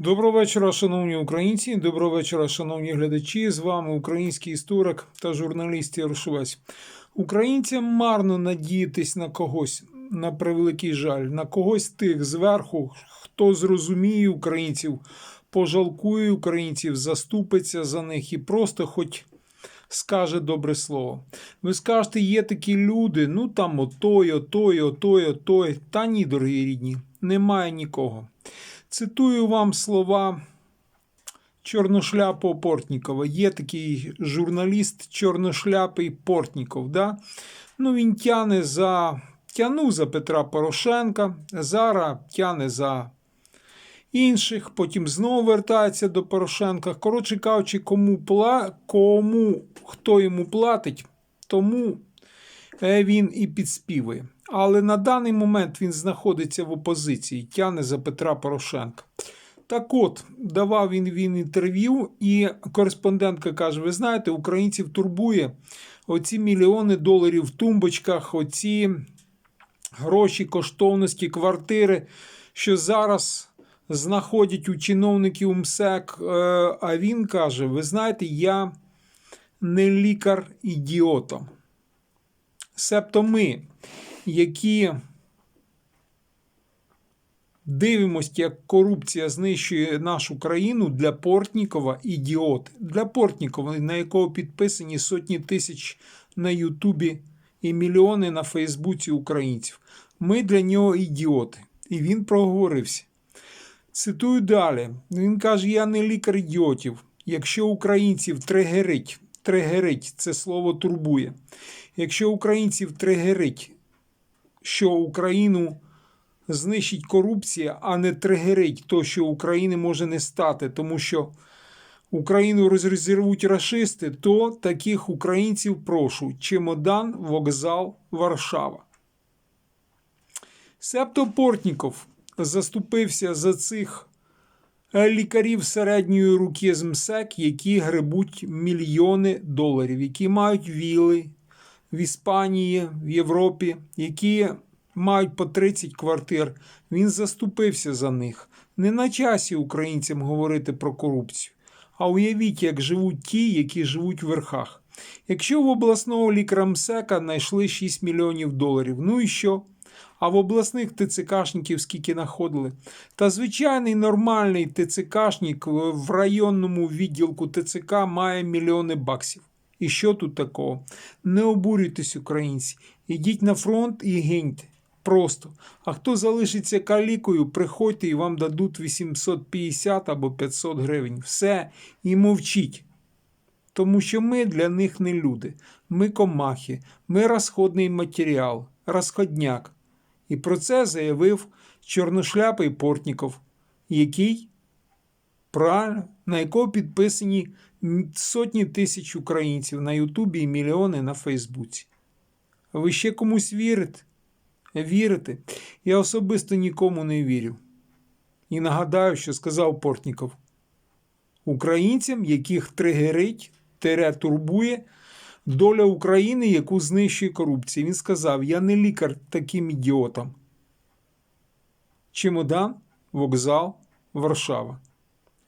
Доброго вечора, шановні українці. Доброго вечора, шановні глядачі. З вами український історик та журналіст Ярошовець. Українцям марно надіятись на когось, на превеликий жаль, на когось тих зверху, хто зрозуміє українців, пожалкує українців, заступиться за них і просто хоч скаже добре слово. Ви скажете, є такі люди, ну там отой, отой, отой, отой. Та ні, дорогі рідні, немає нікого. Цитую вам слова Чорношляпого Портнікова. Є такий журналіст Чорношляпий Портніков. Да? Ну, він тяне за, тянув за Петра Порошенка, зараз тяне за інших, потім знову вертається до Порошенка. Коротше кажучи, кому, пла... кому хто йому платить, тому е, він і підспівує. Але на даний момент він знаходиться в опозиції, тяне за Петра Порошенка. Так от, давав він, він інтерв'ю, і кореспондентка каже: ви знаєте, українців турбує оці мільйони доларів в тумбочках, оці гроші, коштовності, квартири, що зараз знаходять у чиновників МСЕК. Е, А він каже: ви знаєте, я не лікар ідіотом. Себто ми, які дивимося, як корупція знищує нашу країну для Портнікова ідіот. Для Портнікова, на якого підписані сотні тисяч на Ютубі і мільйони на Фейсбуці українців. Ми для нього ідіоти. І він проговорився. Цитую далі. Він каже: Я не лікар ідіотів. Якщо українців тригерить, тригерить це слово турбує. Якщо українців тригерить, що Україну знищить корупція, а не тригерить то, що України може не стати, тому що Україну розрозірвуть рашисти, то таких українців прошу: чемодан, вокзал, Варшава. Септо Портніков заступився за цих лікарів середньої руки з МСЕК, які гребуть мільйони доларів, які мають віли в Іспанії, в Європі, які мають по 30 квартир. Він заступився за них. Не на часі українцям говорити про корупцію. А уявіть, як живуть ті, які живуть в верхах. Якщо в обласного лікаря МСЕКа знайшли 6 мільйонів доларів, ну і що? А в обласних ТЦКшників скільки знаходили? Та звичайний нормальний ТЦКшник в районному відділку ТЦК має мільйони баксів. І що тут такого? Не обурюйтесь, українці. Ідіть на фронт і гиньте. Просто. А хто залишиться калікою, приходьте і вам дадуть 850 або 500 гривень. Все, і мовчіть. Тому що ми для них не люди. Ми комахи, ми розходний матеріал, розходняк. І про це заявив чорношляпий Портніков, який правильно, на якого підписані сотні тисяч українців на Ютубі і мільйони на Фейсбуці. Ви ще комусь вірите? Вірите? Я особисто нікому не вірю. І нагадаю, що сказав Портніков. Українцям, яких тригерить, тере турбує доля України, яку знищує корупція. Він сказав: Я не лікар таким ідіотам. Чемодан, вокзал, Варшава.